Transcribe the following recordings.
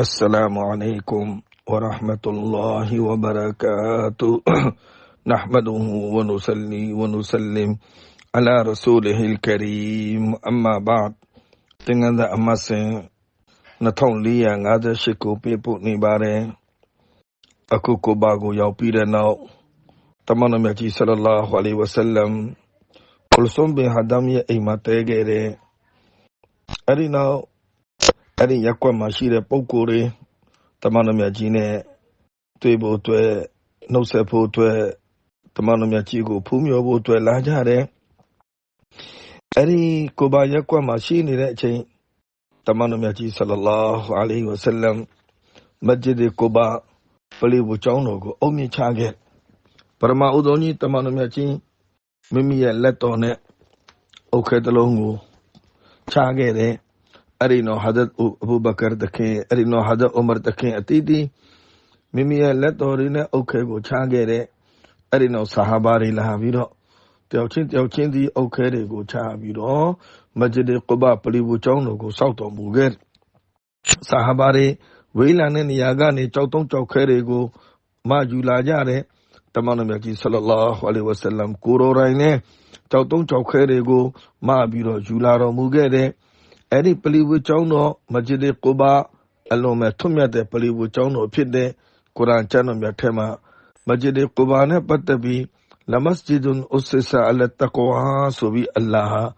السلام عليكم ورحمة الله وبركاته نحمده ونصلي ونسلم على رسوله الكريم أما بعد တင်ငန်းသာအမတ်စဉ်2458ကိုပြပို့နေပါတယ်အခုကိုဘာကိုရောက်ပြီးတဲ့နောက်တမန်တော်မြတ်ကြီးဆလလာဟူအလိုင်ဝဆလမ်ကုလဆုံဘင်ဟာဒမ်ရဲ့အိမ်မှာတဲခဲ့တဲ့အဲ့ဒီနောက် အဲ့ဒီရက်ကွက်မှာရှိတဲ့ ပုံကိုယ်တွေတမန်တော်မြတ်ကြီးနဲ့ တွေ့ဖို့အတွက် နှုတ်ဆက်ဖို့အတွက်တမန်တော်မြတ်ကြီးကို ဖူးမြော်ဖို့အတွက် လာကြတယ် အဲ့ဒီ ကိုဘာရက်ကွက်မှာ ရှိနေတဲ့အချိန်တမန်တော်မြတ်ကြီး ဆလလာဟူအလိုင်ဝဆလမ် မစဂျစ်ကိုဘာ ပလီဘူကျောင်းတော်ကို အုံမြင့်ချခဲ့ပရမဥဒုံကြီးတမန်တော်မြတ်ကြီး မိမိရဲ့လက်တော်နဲ့ အုတ်ခဲတစ်လုံးကို ချခဲ့တယ် အဲ့ဒီနော်ဟာဒတ်အဘူဘကာတခင်အဲ့ဒီနော်ဟာဒတ်ဥမာတခင်အတီးတီးမိမိရဲ့လက်တော်တွေနဲ့အုတ်ခဲကိုချခဲ့တဲ့အဲ့ဒီနော်ဆာဟာဘာတွေလာပြီးတော့တယောက်ချင်းတယောက်ချင်းဒီအုတ်ခဲတွေကိုချပြီးတော့မဂျစ်ကုဘာပလီဘူကျောင်းတော်ကိုစောက်တော်မူခဲ့ဆာဟာဘာတွေဝေးလံတဲ့နေရာကနေကြောက်တုံးကြောက်ခဲတွေကိုမယူလာကြတဲ့တမန်တော်မြတ်ကြီးဆလလာဟူအလိုင်ဝဆလမ်ကိုရိုရိုင်းနဲ့ကြောက်တုံးကြောက်ခဲတွေကိုမပြီးတော့ယူလာတော်မူခဲ့တဲ့ အဲ့ဒီပလီဝကျောင်းတော်မဂျစ်ဒီကူဘာအလုံးမဲ့ထွတ်မြတ်တဲ့ပလီဝကျောင်းတော်ဖြစ်တဲ့ကုရ်အာန်ကျမ်းတော်မြတ်ထဲမှာမဂျစ်ဒီကူဘာနဲ့ပတ်သက်ပြီးလမစဂျီဒွန်ဥဆဆာအလတကွာဆိုပြီးအလ္လာဟ်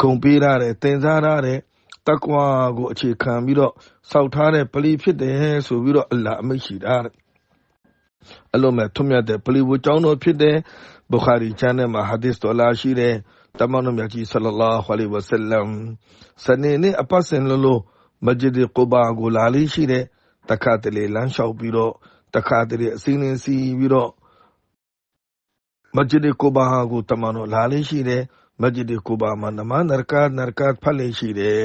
ဂုံပေးရတယ်တင်စားရတယ်တကွာကိုအခြေခံပြီးတော့စောက်ထားတဲ့ပလီဖြစ်တယ်ဆိုပြီးတော့အလ္လာဟ်အမိန့်ရှိတာအလုံးမဲ့ထွတ်မြတ်တဲ့ပလီဝကျောင်းတော်ဖြစ်တဲ့ဘုခါရီကျမ်းထဲမှာဟာဒီစ်တော်လာရှိတဲ့ တမန်တော်မြတ်ကြီးဆလလာဟူအလိုင်ဝဆလမ်စနေနေ့အပတ်စဉ်လိုလိုမဂျစ်ဒီကူဘာကိုလာလေးရှိတဲ့တခါတလေလမ်းလျှောက်ပြီးတော့တခါတလေအစင်းင်းစီပြီးတော့မဂျစ်ဒီကူဘာကိုတမန်တော်လာလေးရှိတဲ့မဂျစ်ဒီကူဘာမှာနမနရကာနရကာဖတ်လေးရှိတဲ့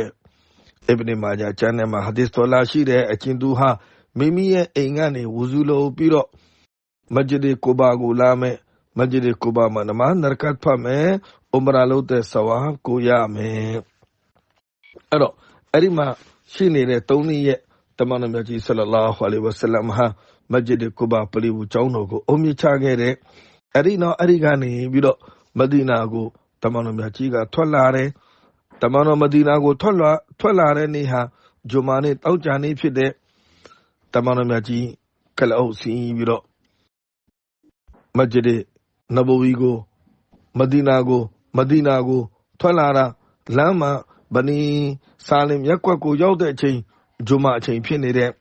Ibn Majah ကျမ်းထဲမှာဟာဒီစ်တော်လာရှိတဲ့အချင်းသူဟာမိမိရဲ့အိမ်ကနေဝူဇူလို့ပြီးတော့မဂျစ်ဒီကူဘာကိုလာမ ယ်မဂျစ်ဒီကူဘာမှာနမနရကတ်ဖတ်မယ်ဥမရာလုပ်တဲ့ဆဝါကိုရမယ်အဲ့တော့အဲ့ဒီမှာရှိနေတဲ့၃နှစ်ရဲ့တမန်တော်မြတ်ကြီးဆလလာဟူအလိုင်ဝဆလမ်ဟာမဂျစ်ဒီကူဘာပလီဘူးကျောင်းတော်ကိုအုံမြချခဲ့တဲ့အဲ့ဒီနောက်အဲ့ဒီကနေပြီးတော့မဒီနာကိုတမန်တော်မြတ်ကြီးကထွက်လာတယ်တမန်တော်မဒီနာကိုထွက်လာထွက်လာတဲ့နေ့ဟာဂျူမာနေ့တောက်ကြနေ့ဖြစ်တဲ့တမန်တော်မြတ်ကြီးကလအုပ်စီးပြီးတော့မဂျစ်ဒီ နဘူဝီကိုမဒီနာကိုမဒီနာကိုထွက်လာတာလမ်းမှာဗနီဆာလင်ရက်ကွက်ကိုရောက်တဲ့အချိန်ဂျုမာအချိန်ဖြစ်နေတဲ့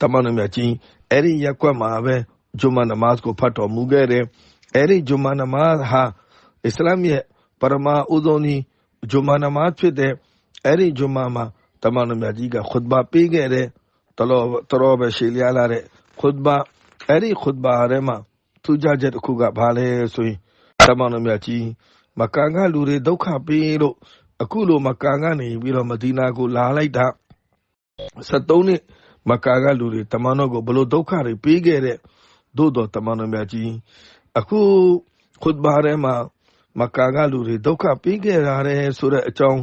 တမန်တော်မြတ်ကြီးအဲ့ဒီရက်ကွက်မှာပဲဂျုမာနမတ်ကိုဖတ်တော်မူခဲ့တယ်အဲ့ဒီဂျုမာနမတ်ဟာအစ္စလာမ်ရဲ့ပရမဥဒုံနီဂျုမာနမတ်ဖြစ်တဲ့အဲ့ဒီဂျုမာမှာတမန်တော်မြတ်ကြီးကခွတ်ဘာပေးခဲ့တယ်တလောတရောပဲရှေ့လျာလာတဲ့ခွတ်ဘာအဲ့ဒီခွတ်ဘာထဲမှာ သူကြချက်တစ်ခုက ဘာလဲဆိုရင်တမန်တော်မြတ်ကြီး မကန်ကလူတွေ ဒုက္ခပေးလို့ အခုလို မကန်ကနေပြီးတော့မဒီနာကို လာလိုက်တာ73နှစ် မကန်ကလူတွေ တမန်တော်ကိုဘလို့ဒုက္ခတွေ ပေးခဲ့တဲ့သို့တော် တမန်တော်မြတ်ကြီး အခုခွတ်ဘာထဲမှာ မကန်ကလူတွေ ဒုက္ခပေးခဲ့ရတယ်ဆိုတဲ့အကြောင်း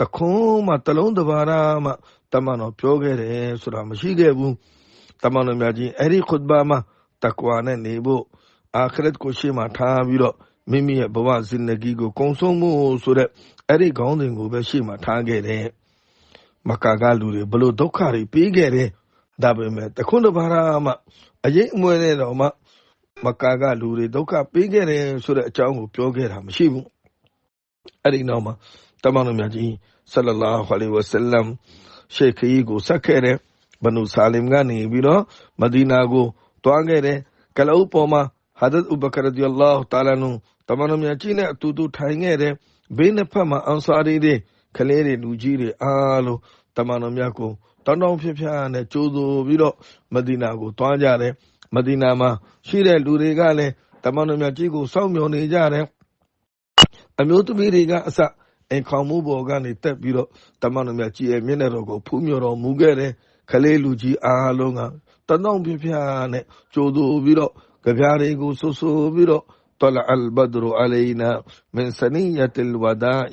တခွန်းမှ တလုံးတပါးမှတမန်တော် ပြောခဲ့တယ်ဆိုတာ မရှိခဲ့ဘူးတမန်တော်မြတ်ကြီး အဲ့ဒီခွတ်ဘာမှာ တကွာနဲ့နေဖို့အာခရတ်ကိုရှေ့မှာထားပြီးတော့မိမိရဲ့ဘဝဇင်နဂီကိုကုံဆုံးမှုဆိုတဲ့အဲ့ဒီခေါင်းစဉ်ကိုပဲရှေ့မှာထားခဲ့တယ်မကာကလူတွေဘလို့ဒုက္ခတွေပေးခဲ့တယ်ဒါပေမဲ့တခွန်းတစ်ပါးမှအရေးအမွဲနဲ့တော့မှမကာကလူတွေဒုက္ခပေးခဲ့တယ်ဆိုတဲ့အကြောင်းကိုပြောခဲ့တာမရှိဘူးအဲ့ဒီနောက်မှာတမန်တော်မြတ်ကြီးဆလလာဟူအလိုင်ဝဆလမ်ရှေခီကိုဆက်ခဲ့တယ်ဘနုဆာလင်ကနေပြီးတော့မဒီနာကို တွားခဲ့တယ်ကလအုပ်ပေါ်မှာဟာဒတ်ဥဘကရဒီအလ္လာဟ်တာလာနုတမန်တော်မြတ်ကြီးနဲ့အတူတူထိုင်ခဲ့တယ်ဘေးနှစ်ဖက်မှာအန်ဆာရီတွေကလေးတွေလူကြီးတွေအားလုံးတမန်တော်မြတ်ကိုတောင်းတောင်းဖြဖြနဲ့ကြိုးဆိုပြီးတော့မဒီနာကိုတွားကြတယ်မဒီနာမှာရှိတဲ့လူတွေကလည်းတမန်တော်မြတ်ကြီးကိုစောင့်မျှော်နေကြတယ်အမျိုးသမီးတွေကအစအိမ်ခေါင်မှုပေါ်ကနေတက်ပြီးတော့တမန်တော်မြတ်ကြီးရဲ့မျက်နှာတော်ကိုဖူးမြော်တော်မူခဲ့တယ်ကလေးလူကြီးအားလုံးက တနောင်ပြပြနဲ့ကြိုးဆိုပြီးတော့ကြပြားတွေကိုဆူဆူပြီးတော့ طلع البدر علينا من سنية الوداع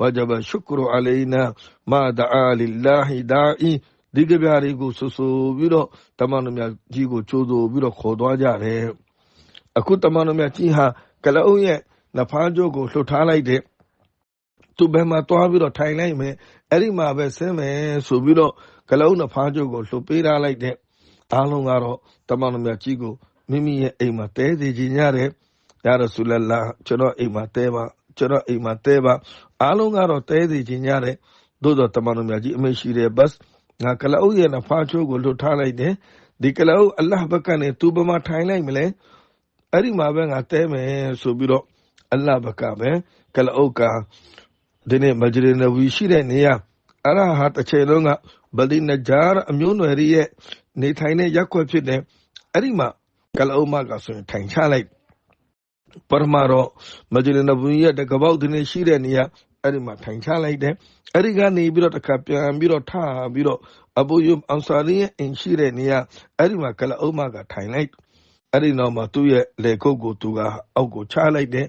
ဝဂျဘရှုကရအလိုင်နာမာဒါအာလ illah ဒါအီဒီကဗျာတွေကိုဆူဆူပြီးတော့တမန်တော်များကြီးကိုကြိုးဆိုပြီးတော့ခေါ်သွားကြတယ်အခုတမန်တော်များကြီးဟာကလအုပ်ရဲ့နဖားကျိုးကိုလှုပ်ထားလိုက်တဲ့သူဘယ်မှာတွားပြီးတော့ထိုင်လိုက်မယ်အဲ့ဒီမှာပဲဆင်းမယ်ဆိုပြီးတော့ကလအုပ်နဖားကျိုးကိုလှုပ်ပေးထားလိုက်တဲ့ အားလုံးကတော့တမန်တော်များကြီးကိုမိမိရဲ့အိမ်မှာတဲစီခြင်းရတယ်ယာရဆူလလာကျွန်တော်အိမ်မှာတဲပါကျွန်တော်အိမ်မှာတဲပါအားလုံးကတော့တဲစီခြင်းရတယ်သို့တော့တမန်တော်များကြီးအမရှိတဲ့ဘတ်ငါကလအုပ်ရဲ့နဖားချိုးကိုလွတ်ထားလိုက်တယ်ဒီကလအုပ်အလ္လာဟ်ဘက်ကနေသူဘမထိုင်လိုက်မလဲအဲ့ဒီမှာပဲငါတဲမယ်ဆိုပြီးတော့အလ္လာဟ်ဘက်ကပဲကလအုပ်ကဒီနေ့မဂျရီနဝီရှိတဲ့နေရာအဲ့ဒါဟာတစ်ချိန်လုံးကဗလီနဂျာအမျိုးနွယ်ရဲ့ နေထိုင်တဲ့ရက်ွက်ဖြစ်တယ် အဲ့ဒီမှာကလအုပ်မကဆိုရင် ထိုင်ချလိုက်ပရမတော့ မဂျလနဘူရဲ့တကပောက်ဒီနေ့ရှိတဲ့နေရာ အဲ့ဒီမှာ ထိုင်ချလိုက်တယ် အဲ့ဒီကနေပြီးတော့တစ်ခါပြန်ပြီးတော့ ထပြီးတော့ အဘူယုအန်ဆာရီရဲ့အင်ရှိတဲ့နေရာ အဲ့ဒီမှာကလအုပ်မက ထိုင်လိုက် အဲ့ဒီနောက်မှာ သူ့ရဲ့လေကုတ်ကို သူက အောက်ကိုချလိုက်တယ်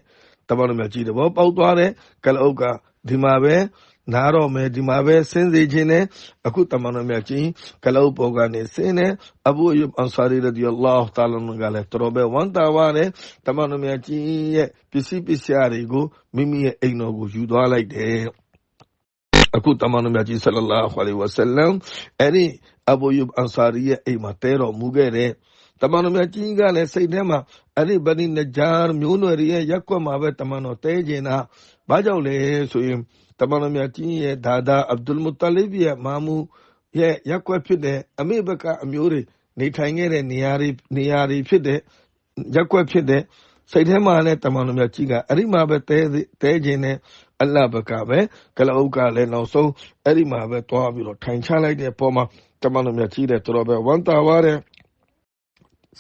တမန်တော်မြတ်ကြီးတော့ပေါက်သွားတယ်ကလအုပ်က ဒီမှာပဲ နားတော့မယ်ဒီမှာပဲစင်းစေခြင်းနဲ့အခုတမန်တော်မြတ်ကြီးကလောက်ပေါ်ကနေစင်းနေအဘူအယုအန်ဆာရီရဒီအလ္လာဟ်တာလာကလည်းတော်ပဲဝန်တာဝါနဲ့တမန်တော်မြတ်ကြီးရဲ့ပစ္စည်းပစ္စယတွေကိုမိမိရဲ့အိမ်တော်ကိုယူသွားလိုက်တယ်အခုတမန်တော်မြတ်ကြီးဆလလာဟူအလိုင်ဝဆလမ်အဲ့ဒီအဘူယုအန်ဆာရီရဲ့အိမ်မှာတဲတော်မူခဲ့တယ်တမန်တော်မြတ်ကြီးကလည်းစိတ်ထဲမှာအဲ့ဒီဗနီနဂျာမျိုးနွယ်ရဲ့ရက်ကွက်မှာပဲတမန်တော်တဲကျင်တာဘာကြောင့်လဲဆိုရင် တမန်တော်မြတ်ကြီးရဲ့ဒါဒါအဗ်ဒุลမုတလစ်ရဲ့မာမူရဲ့ရက်ကွက်ဖြစ်တဲ့အမေဘကအမျိုးတွေနေထိုင်ခဲ့တဲ့နေရာတွေနေရာတွေဖြစ်တဲ့ရက်ကွက်ဖြစ်တဲ့စိတ်ထဲမှာလည်းတမန်တော်မြတ်ကြီးကအဲ့ဒီမှာပဲတဲတဲခြင်းနဲ့အလ္လာဟ်ဘကပဲကလအုပ်ကလည်းနောက်ဆုံးအဲ့ဒီမှာပဲတွားပြီးတော့ထိုင်ချလိုက်တဲ့ပုံမှာတမန်တော်မြတ်ကြီးတဲ့တော်ပဲဝန်တာပါတဲ့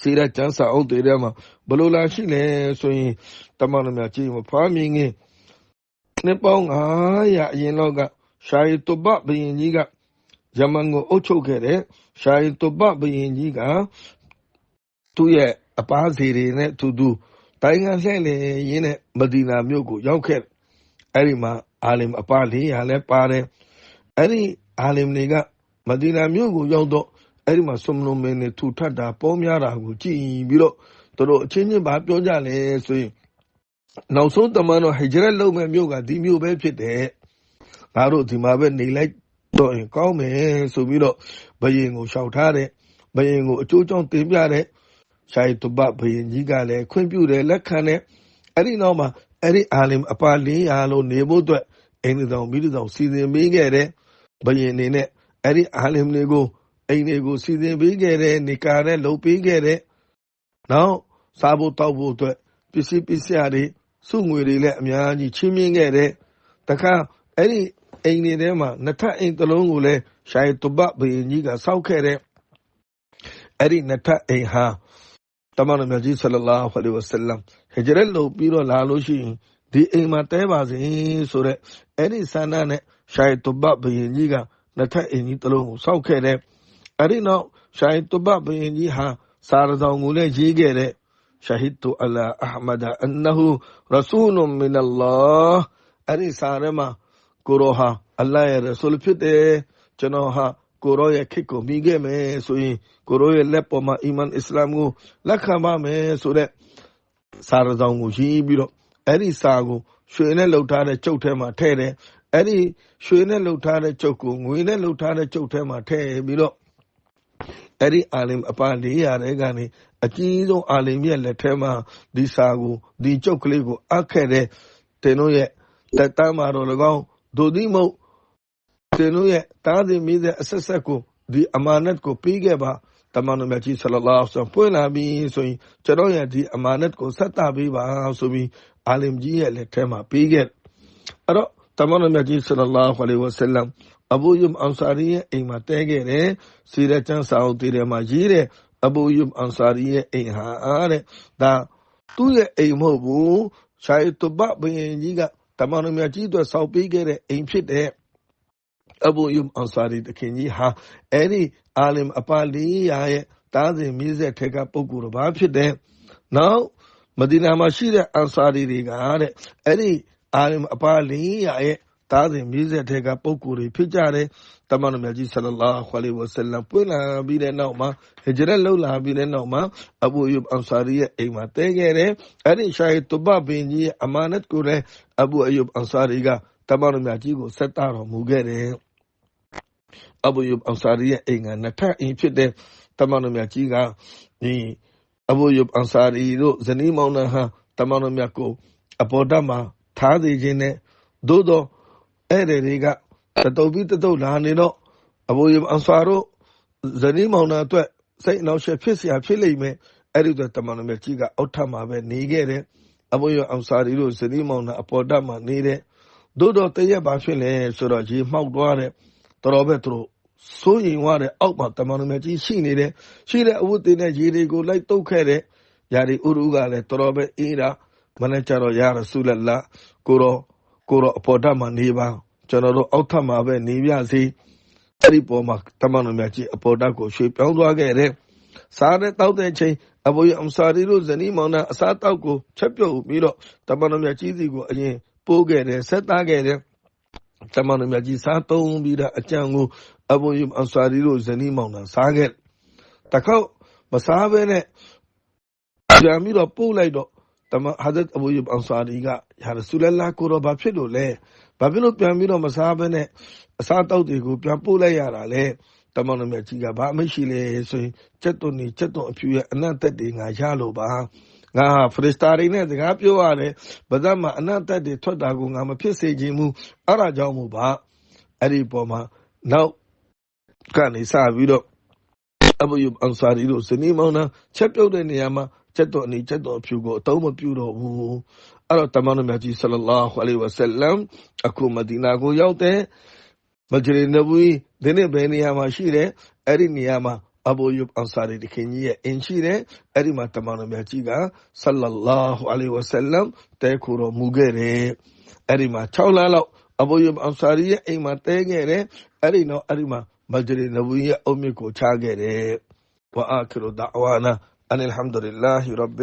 စီရကျန်းစာအုပ်တွေထဲမှာဘလို့လာရှိလဲဆိုရင်တမန်တော်မြတ်ကြီးမဖားမြင်ငင်း နှစ်ပေါင်း900အရင်လောက်ကရှာရီတုဘဘယင်ကြီးကယမန်ကိုအုပ်ချုပ်ခဲ့တဲ့ရှာရီတုဘဘယင်ကြီးကသူ့ရဲ့အပားစီတွေနဲ့သူသူတိုင်းကလှည့်လည်ရင်းနဲ့မဒီနာမြို့ကိုရောက်ခဲ့အဲ့ဒီမှာအာလင်အပားလေးရလဲပါတယ်အဲ့ဒီအာလင်တွေကမဒီနာမြို့ကိုရောက်တော့အဲ့ဒီမှာဆွမ်လုံမင်းနဲ့ထူထပ်တာပေါများတာကိုကြည့်ပြီးတော့တို့အချင်းချင်းဘာပြောကြလဲဆိုရင် နောက်ဆုံးတမန်တော်ဟဂျရတ်လုပ်မဲ့မြို့ကဒီမြို့ပဲဖြစ်တယ်ငါတို့ဒီမှာပဲနေလိုက်တော့ရင်ကောင်းမယ်ဆိုပြီးတော့ဘယင်ကိုလျှောက်ထားတယ်ဘယင်ကိုအကျိုးကြောင့်တင်ပြတဲ့ရှာယတုဘဘယင်ကြီးကလည်းခွင့်ပြုတယ်လက်ခံတယ်အဲ့ဒီနောက်မှာအဲ့ဒီအာလင်အပါ400လို့နေဖို့အတွက်အိမ်တော်မိတော်စီစဉ်ပေးခဲ့တယ်ဘယင်အနေနဲ့အဲ့ဒီအာလင်တွေကိုအိမ်တွေကိုစီစဉ်ပေးခဲ့တယ်နေကာနဲ့လှုပ်ပေးခဲ့တယ်နောက်စားဖို့တောက်ဖို့အတွက်ပစ္စည်းပစ္စည်းတွေ စုငွေတွေလည်းအများကြီးချင်းမြင့်ခဲ့တဲ့တခါအဲ့ဒီအိမ်တွေထဲမှာနှစ်ထပ်အိမ်တစ်လုံးကိုလည်းရှာယတုဘဘယင်ကြီးကစောက်ခဲ့တဲ့အဲ့ဒီနှစ်ထပ်အိမ်ဟာတမန်တော်မြတ်ကြီးဆလလာဟူအလိုဝဆလမ်ဟဂျရတ်လို့ပြီးတော့လာလို့ရှိရင်ဒီအိမ်မှာတဲပါစေဆိုတဲ့အဲ့ဒီဆန္ဒနဲ့ရှာယတုဘဘယင်ကြီးကနှစ်ထပ်အိမ်ကြီးတစ်လုံးကိုစောက်ခဲ့တဲ့အဲ့ဒီနောက်ရှာယတုဘဘယင်ကြီးဟာစာရဆောင်ကိုလည်းရေးခဲ့တဲ့ shahidtu ala ahmada annahu rasulun min Allah အဲ့ဒီစာထဲမှာကိုရောဟာအလ္လာဟ်ရဲ့ rasul ဖြစ်တယ်ကျွန်တော်ဟာကိုရောရဲ့ခေတ်ကိုမိခဲ့မယ်ဆိုရင်ကိုရောရဲ့လက်ပေါ်မှာအီမန်အစ္စလာမ်ကိုလက်ခံပါမယ်ဆိုတဲ့စာရဆောင်ကိုရေးပြီးတော့အဲ့ဒီစာကိုရွှေနဲ့လှုပ်ထားတဲ့ကျုပ်ထဲမှာထည့်တယ်အဲ့ဒီရွှေနဲ့လှုပ်ထားတဲ့ကျုပ်ကိုငွေနဲ့လှုပ်ထားတဲ့ကျုပ်ထဲမှာထည့်ပြီးတော့အဲ့ဒီအာလင်အပါ၄00တဲ့ကနေ အကြီးဆုံးအာလင်မြက်လက်ထဲမှာဒီစာကိုဒီကျုပ်ကလေးကိုအပ်ခဲ့တဲ့တင်တို့ရဲ့တက်တမ်းမှာတော့၎င်းဒိုဒီမုတ်တင်တို့ရဲ့တားသည်မိတဲ့အဆက်ဆက်ကိုဒီအမာနတ်ကိုပေးခဲ့ပါတမန်တော်မြတ်ကြီးဆလလာဆမ်ပွင့်လာပြီးဆိုရင်ကျွန်တော်ရဲ့ဒီအမာနတ်ကိုဆက်တာပေးပါဆိုပြီးအာလင်ကြီးရဲ့လက်ထဲမှာပေးခဲ့အဲ့တော့တမန်တော်မြတ်ကြီးဆလလာဟူအလိုင်ဝဆလမ်အဘူယုမ်အန်ဆာရီရဲ့အိမ်မှာတဲခဲ့တယ်စီရချန်စာအုပ်တွေထဲမှာရေးတဲ့ အဘူယုမ်အန်ဆာရီရဲ့အိမ်ဟာတဲ့ဒါသူ့ရဲ့အိမ်မဟုတ်ဘူးရှာယတုဘဘယင်ကြီးကတမန်တော်မြတ်ကြီးအတွက်စောက်ပေးခဲ့တဲ့အိမ်ဖြစ်တဲ့အဘူယုမ်အန်ဆာရီတခင်ကြီးဟာအဲ့ဒီအာလင်အပါလီယာရဲ့တားစဉ်မြစ်ဆက်ထက်ကပုဂ္ဂိုလ်တစ်ပါးဖြစ်တဲ့နောက်မဒီနာမှာရှိတဲ့အန်ဆာရီတွေကတဲ့အဲ့ဒီအာလင်အပါလီယာရဲ့ သားစဉ်မြေးဆက်ထဲကပုံကိုယ်တွေဖြစ်ကြတယ်တမန်တော်မြတ်ကြီးဆလလာဟွာလီဝဆလမ်ပွင့်လာပြီးတဲ့နောက်မှာဟဂျရတ်လှုပ်လာပြီးတဲ့နောက်မှာအဘူယုဘ်အန်ဆာရီရဲ့အိမ်မှာတဲခဲ့တယ်အဲ့ဒီရှာဟီတူဘဘင်ကြီးရဲ့အမာနတ်ကိုလည်းအဘူအယုဘ်အန်ဆာရီကတမန်တော်မြတ်ကြီးကိုဆက်တာတော်မူခဲ့တယ်အဘူယုဘ်အန်ဆာရီရဲ့အိမ်ကနှစ်ထပ်အိမ်ဖြစ်တဲ့တမန်တော်မြတ်ကြီးကဒီအဘူယုဘ်အန်ဆာရီတို့ဇနီးမောင်နှံဟာတမန်တော်မြတ်ကိုအပေါ်တက်မှာထားသေးခြင်းနဲ့သို့တော့ ဧည့်သည်တွေကတတုပ်ပြီးတတုပ်လာနေတော့အဘူယုဘ်အန်ဆာတို့ဇနီးမောင်နှံအတွက်စိတ်အနှောက်အယှက်ဖြစ်เสียဖြစ်လိမ့်မယ်အဲ့ဒီတော့တမန်တော်မြတ်ကြီးကအောက်ထပ်မှာပဲနေခဲ့တယ်အဘူယုဘ်အန်ဆာရီတို့ဇနီးမောင်နှံအပေါ်တက်မှာနေတဲ့သို့တော့တရက်ပါဖြစ်လဲဆိုတော့ရေမှောက်သွားတဲ့တော်တော်ပဲသူတို့စိုးရင်ဝတဲ့အောက်မှာတမန်တော်မြတ်ကြီးရှိနေတယ်ရှိတဲ့အဝတ်တင်တဲ့ရေတွေကိုလိုက်တုတ်ခဲ့တဲ့ယာဒီဥရုကလည်းတော်တော်ပဲအေးတာမနေ့ကျတော့ယာရဆူလလာကိုရော ကိုရောအပေါ်ဓာတ်မှာနေပါကျွန်တော်တို့အောက်ထပ်မှာပဲနေပြစီအဲ့ဒီပေါ်မှာတမန်တော်မြတ်ကြီးအပေါ်ဓာတ်ကိုရွှေ့ပြောင်းသွားခဲ့တဲ့စားတဲ့တောက်တဲ့ချိန်အဘူယအမ်ဆာရီတို့ဇနီးမောင်နှံအစားတောက်ကိုချက်ပြုတ်ပြီးတော့တမန်တော်မြတ်ကြီးစီကိုအရင်ပိုးခဲ့တယ်ဆက်သားခဲ့တယ်တမန်တော်မြတ်ကြီးစားသုံးပြီးတော့အကြံကိုအဘူယအမ်ဆာရီတို့ဇနီးမောင်နှံစားခဲ့တခေါက်မစားဘဲနဲ့ပြန်ပြီးတော့ပို့လိုက်တော့တမ ဟာဇတ်အဘူယအန်ဆာရီကယာရဆူလလာကိုတော့ဘာဖြစ်လို့လဲဘာဖြစ်လို့ပြန်ပြီးတော့မစားဘဲနဲ့အစားတောက်တွေကိုပြန်ပို့လိုက်ရတာလဲတမန်တော်မြတ်ကြီးကဘာအမရှိလဲဆိုရင်စက်တုန်နီစက်တုန်အဖြူရဲ့အနတ်သက်တွေငါရလို့ပါငါဖရစ်စတာတွေနဲ့စကားပြောရတယ်ဗဇတ်မှာအနတ်သက်တွေထွက်တာကိုငါမဖြစ်စေချင်ဘူးအဲ့ဒါကြောင့်မို့ပါအဲ့ဒီပေါ်မှာနောက်ကနေစပြီးတော့အဘူယအန်ဆာရီတို့ဇနီးမောင်နှံချက်ပြုတ်တဲ့နေရာမှာ ချက်တော်အနေချက်တော်အဖြူကိုအတုံးမပြုတော့ဘူးအဲ့တော့တမန်တော်မြတ်ကြီးဆလလာဟူအလိုင်ဝဆလမ်အခုမဒီနာကိုရောက်တဲ့မဂျရီနဘူီဒီနေ့ဘယ်နေရာမှာရှိတယ်အဲ့ဒီနေရာမှာအဘူယုဘ်အန်ဆာရီတခင်ကြီးရဲ့အင်ရှိတယ်အဲ့ဒီမှာတမန်တော်မြတ်ကြီးကဆလလာဟူအလိုင်ဝဆလမ်တဲခိုတော်မူခဲ့တယ်အဲ့ဒီမှာ6လလောက်အဘူယုဘ်အန်ဆာရီရဲ့အိမ်မှာတဲခဲ့တယ်အဲ့ဒီတော့အဲ့ဒီမှာမဂျရီနဘူီရဲ့အုတ်မြစ်ကိုချခဲ့တယ်ဝအာခီရူဒါဝါနာ أن الحمد لله رب